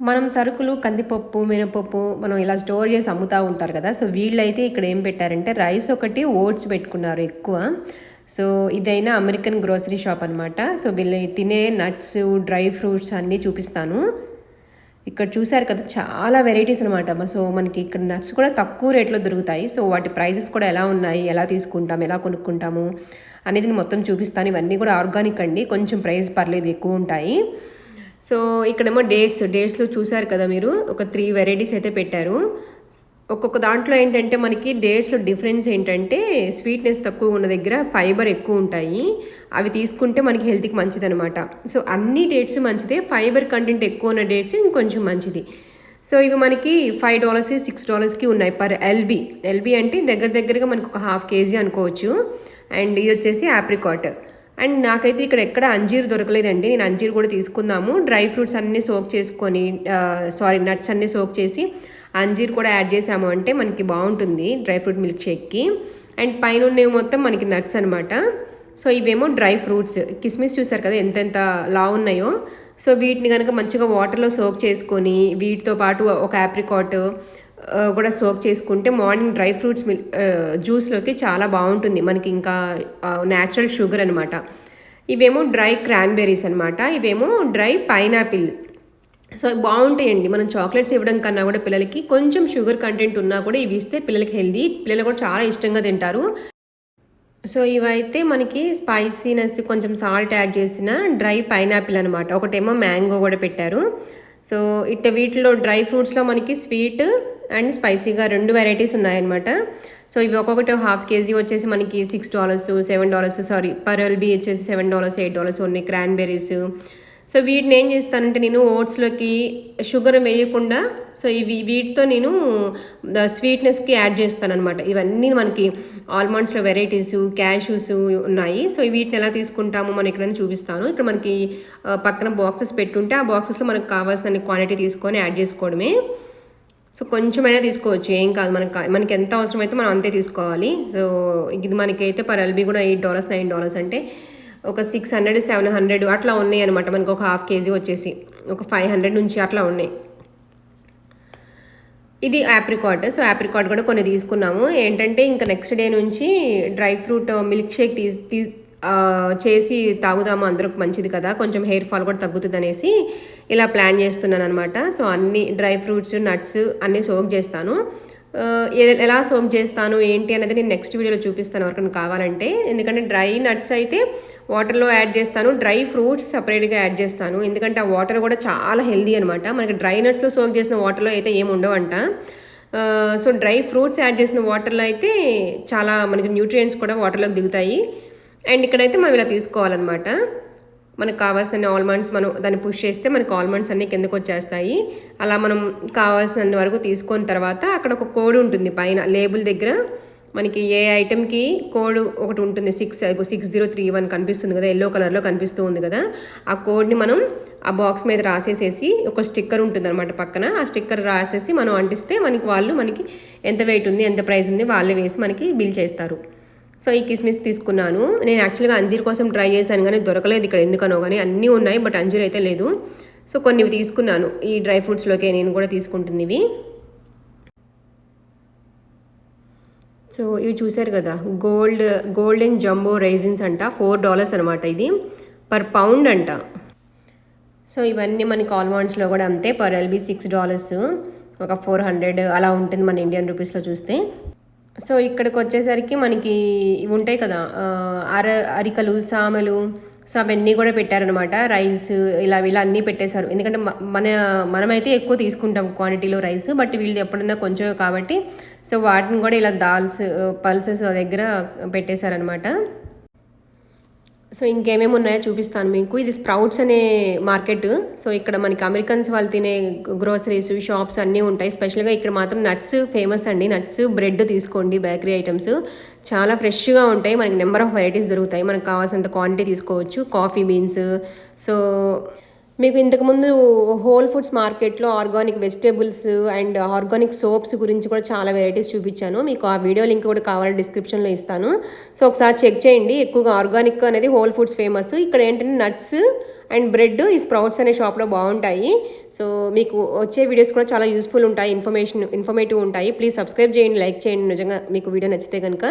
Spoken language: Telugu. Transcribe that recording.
మనం సరుకులు కందిపప్పు మినపప్పు మనం ఇలా స్టోర్ చేసి అమ్ముతూ ఉంటారు కదా. సో వీళ్ళైతే ఇక్కడ ఏం పెట్టారంటే రైస్ ఒకటి ఓట్స్ పెట్టుకున్నారు ఎక్కువ. సో ఇదైనా అమెరికన్ గ్రోసరీ షాప్ అనమాట సో వీళ్ళు తినే నట్స్ డ్రై ఫ్రూట్స్ అన్నీ చూపిస్తాను. ఇక్కడ చూసారు కదా చాలా వెరైటీస్ అనమాట సో మనకి ఇక్కడ నట్స్ కూడా తక్కువ రేట్లో దొరుకుతాయి. సో వాటి ప్రైజెస్ కూడా ఎలా ఉన్నాయి ఎలా తీసుకుంటాం ఎలా కొనుక్కుంటాము అనేది నేను మొత్తం చూపిస్తాను. ఇవన్నీ కూడా ఆర్గానిక్ అండి. కొంచెం ప్రైస్ పర్లేదు ఎక్కువ ఉంటాయి. సో ఇక్కడేమో డేట్స్ డేట్స్లో చూసారు కదా మీరు ఒక త్రీ వెరైటీస్ అయితే పెట్టారు. ఒక్కొక్క దాంట్లో ఏంటంటే మనకి డేట్స్లో డిఫరెన్స్ ఏంటంటే స్వీట్నెస్ తక్కువ ఉన్న దగ్గర ఫైబర్ ఎక్కువ ఉంటాయి. అవి తీసుకుంటే మనకి హెల్త్కి మంచిది అనమాట సో అన్ని డేట్స్ మంచిదే ఫైబర్ కంటెంట్ ఎక్కువ ఉన్న డేట్స్ ఇంకొంచెం మంచిది. సో ఇవి మనకి ఫైవ్ డాలర్స్ సిక్స్ డాలర్స్కి ఉన్నాయి పర్ ఎల్బీ. ఎల్బీ అంటే దగ్గర దగ్గరగా మనకు ఒక హాఫ్ కేజీ అనుకోవచ్చు. అండ్ ఇది వచ్చేసి ఆప్రికాట్. అండ్ నాకైతే ఇక్కడ ఎక్కడ అంజీర్ దొరకలేదండి. నేను అంజీర్ కూడా తీసుకుందాము. డ్రై ఫ్రూట్స్ అన్నీ సోక్ చేసుకొని సారీ నట్స్ అన్నీ సోక్ చేసి అంజీర్ కూడా యాడ్ చేసాము అంటే మనకి బాగుంటుంది డ్రై ఫ్రూట్ మిల్క్ షేక్కి. అండ్ పైన ఉన్నవి మొత్తం మనకి నట్స్ అనమాట సో ఇవేమో డ్రై ఫ్రూట్స్. కిస్మిస్ చూసారు కదా ఎంతెంత లా ఉన్నాయో. సో వీటిని కనుక మంచిగా వాటర్లో సోక్ చేసుకొని వీటితో పాటు ఒక ఆప్రికాట్ కూడా సోక్ చేసుకుంటే మార్నింగ్ డ్రై ఫ్రూట్స్ మిల్ జ్యూస్లోకి చాలా బాగుంటుంది. మనకి ఇంకా న్యాచురల్ షుగర్ అనమాట ఇవేమో డ్రై క్రాన్బెర్రీస్ అనమాట ఇవేమో డ్రై పైనాపిల్. సో బాగుంటాయండి. మనం చాక్లెట్స్ ఇవ్వడం కన్నా కూడా పిల్లలకి కొంచెం షుగర్ కంటెంట్ ఉన్నా కూడా ఇవి ఇస్తే పిల్లలకి హెల్దీ పిల్లలు కూడా చాలా ఇష్టంగా తింటారు. సో ఇవైతే మనకి స్పైసీనెస్ కొంచెం సాల్ట్ యాడ్ చేసిన డ్రై పైనాపిల్ అనమాట ఒకటేమో మ్యాంగో కూడా పెట్టారు. సో ఇట్ట వీటిలో డ్రై ఫ్రూట్స్లో మనకి స్వీట్ అండ్ స్పైసీగా రెండు వెరైటీస్ ఉన్నాయన్నమాట. సో ఇవి ఒక్కొక్కటి హాఫ్ కేజీ వచ్చేసి మనకి six dollars seven dollars sorry per LB వచ్చేసి సెవెన్ డాలర్స్ ఎయిట్ డాలర్స్ ఉన్నాయి క్రాన్బెర్రీస్ సో వీటిని ఏం చేస్తానంటే నేను ఓట్స్లోకి షుగర్ వేయకుండా సో ఇవి వీటితో నేను స్వీట్నెస్కి యాడ్ చేస్తాను అనమాట ఇవన్నీ మనకి ఆల్మండ్స్లో వెరైటీస్ క్యాషూస్ ఉన్నాయి. సో వీటిని ఎలా తీసుకుంటామో మనం ఇక్కడ చూపిస్తాను. ఇక్కడ మనకి పక్కన బాక్సెస్ పెట్టుంటే ఆ బాక్సెస్లో మనకు కావాల్సిన క్వాంటిటీ తీసుకొని యాడ్ చేసుకోవడమే. సో కొంచెమైనా తీసుకోవచ్చు. ఏం కాదు. మనకి మనకి ఎంత అవసరమైతే మనం అంతే తీసుకోవాలి. సో ఇది మనకైతే పర్ ఎల్బీ కూడా ఎయిట్ డాలర్స్ నైన్ డాలర్స్ అంటే ఒక సిక్స్ హండ్రెడ్ సెవెన్ హండ్రెడ్ అట్లా ఉన్నాయి అనమాట మనకు ఒక హాఫ్ కేజీ వచ్చేసి. ఒక ఫైవ్ హండ్రెడ్ నుంచి అట్లా ఉన్నాయి. ఇది ఆప్రికాట్ సో ఆప్రికాట్ కూడా కొన్ని తీసుకున్నాము. ఏంటంటే ఇంకా నెక్స్ట్ డే నుంచి డ్రై ఫ్రూట్ మిల్క్ షేక్ తీ చేసి తాగుదాము. అందరికి మంచిది కదా. కొంచెం హెయిర్ ఫాల్ కూడా తగ్గుతుంది అనేసి ఇలా ప్లాన్ చేస్తున్నాను అనమాట సో అన్ని డ్రై ఫ్రూట్స్ నట్స్ అన్నీ సోక్ చేస్తాను. ఎలా సోక్ చేస్తాను ఏంటి అనేది నేను నెక్స్ట్ వీడియోలో చూపిస్తాను ఎవరికైనా కావాలంటే. ఎందుకంటే డ్రై నట్స్ అయితే వాటర్లో యాడ్ చేస్తాను డ్రై ఫ్రూట్స్ సపరేట్గా యాడ్ చేస్తాను. ఎందుకంటే ఆ వాటర్ కూడా చాలా హెల్దీ అనమాట మనకి డ్రై నట్స్లో సోక్ చేసిన వాటర్లో అయితే ఏమి ఉండవంట. సో డ్రై ఫ్రూట్స్ యాడ్ చేసిన వాటర్లో అయితే చాలా మనకి న్యూట్రియంట్స్ కూడా వాటర్లోకి దిగుతాయి. అండ్ ఇక్కడైతే మనం ఇలా తీసుకోవాలన్నమాట. మనకు కావాల్సిన ఆల్మండ్స్ మనం దాన్ని పుష్ చేస్తే మనకు ఆల్మండ్స్ అన్నీ కిందకు వచ్చేస్తాయి. అలా మనం కావాల్సిన వరకు తీసుకున్న తర్వాత అక్కడ ఒక కోడ్ ఉంటుంది పైన లేబుల్ దగ్గర. మనకి ఏ ఐటెంకి కోడ్ ఒకటి ఉంటుంది six six zero three one కనిపిస్తుంది కదా ఎల్లో కలర్లో కనిపిస్తూ ఉంది కదా. ఆ కోడ్ని మనం ఆ బాక్స్ మీద రాసేసేసి ఒక స్టిక్కర్ ఉంటుంది అనమాట పక్కన. ఆ స్టిక్కర్ రాసేసి మనం అంటిస్తే మనకి వాళ్ళు మనకి ఎంత వెయిట్ ఉంది ఎంత ప్రైస్ ఉంది వాళ్ళే వేసి మనకి బిల్ చేస్తారు. సో ఈ కిస్మిస్ తీసుకున్నాను. నేను యాక్చువల్గా అంజీర్ కోసం ట్రై చేశాను కానీ దొరకలేదు ఇక్కడ ఎందుకనో కానీ అన్నీ ఉన్నాయి బట్ అంజీర్ అయితే లేదు. సో కొన్ని తీసుకున్నాను. ఈ డ్రై ఫ్రూట్స్లోకే నేను కూడా తీసుకుంటుంది ఇవి సో ఇవి చూశారు కదా గోల్డ్ గోల్డెన్ జంబో రైజిన్స్ అంట. ఫోర్ డాలర్స్ అనమాట ఇది. పర్ పౌండ్ అంట. సో ఇవన్నీ మనకి ఆల్మాండ్స్లో కూడా అంతే. పర్ ఎల్బీ సిక్స్ డాలర్స్ ఒక ఫోర్ హండ్రెడ్ అలా ఉంటుంది మన ఇండియన్ రూపీస్లో చూస్తే. సో ఇక్కడికి వచ్చేసరికి మనకి ఇవి ఉంటాయి కదా అర అరికలు సామలు సో అవన్నీ కూడా పెట్టారనమాట రైస్ ఇలా ఇలా అన్నీ పెట్టేశారు. ఎందుకంటే మన మనమైతే ఎక్కువ తీసుకుంటాం క్వాంటిటీలో రైస్ బట్ వీళ్ళు ఎప్పుడన్నా కొంచెం కాబట్టి సో వాటిని కూడా ఇలా దాల్స్ పల్సెస్ దగ్గర పెట్టేశారనమాట సో ఇంకేమేమి ఉన్నాయో చూపిస్తాను మీకు. ఇది స్ప్రౌట్స్ అనే మార్కెట్. సో ఇక్కడ మనకి అమెరికన్స్ వాళ్ళు తినే గ్రోసరీస్ షాప్స్ అన్నీ ఉంటాయి. స్పెషల్గా ఇక్కడ మాత్రం నట్స్ ఫేమస్ అండి. నట్స్ బ్రెడ్ తీసుకోండి బేకరీ ఐటమ్స్. చాలా ఫ్రెష్గా ఉంటాయి. మనకి నెంబర్ ఆఫ్ వెరైటీస్ దొరుకుతాయి. మనకు కావాల్సినంత క్వాంటిటీ తీసుకోవచ్చు. Coffee beans. సో మీకు ఇంతకుముందు హోల్ ఫుడ్స్ మార్కెట్లో organic vegetables and organic soaps గురించి కూడా చాలా వెరైటీస్ చూపించాను. మీకు ఆ వీడియో లింక్ కూడా కావాలని డిస్క్రిప్షన్లో ఇస్తాను. సో ఒకసారి చెక్ చేయండి. ఎక్కువగా ఆర్గానిక్ అనేది హోల్ ఫుడ్స్ ఫేమస్ ఇక్కడ ఏంటంటే నట్స్ అండ్ బ్రెడ్ ఈ స్ప్రౌట్స్ అనే షాప్లో బాగుంటాయి. సో మీకు వచ్చే వీడియోస్ కూడా చాలా యూస్ఫుల్ ఉంటాయి ఇన్ఫర్మేషన్ ఇన్ఫర్మేటివ్ ఉంటాయి. ప్లీజ్ సబ్స్క్రైబ్ చేయండి లైక్ చేయండి. నిజంగా మీకు వీడియో నచ్చితే కనుక.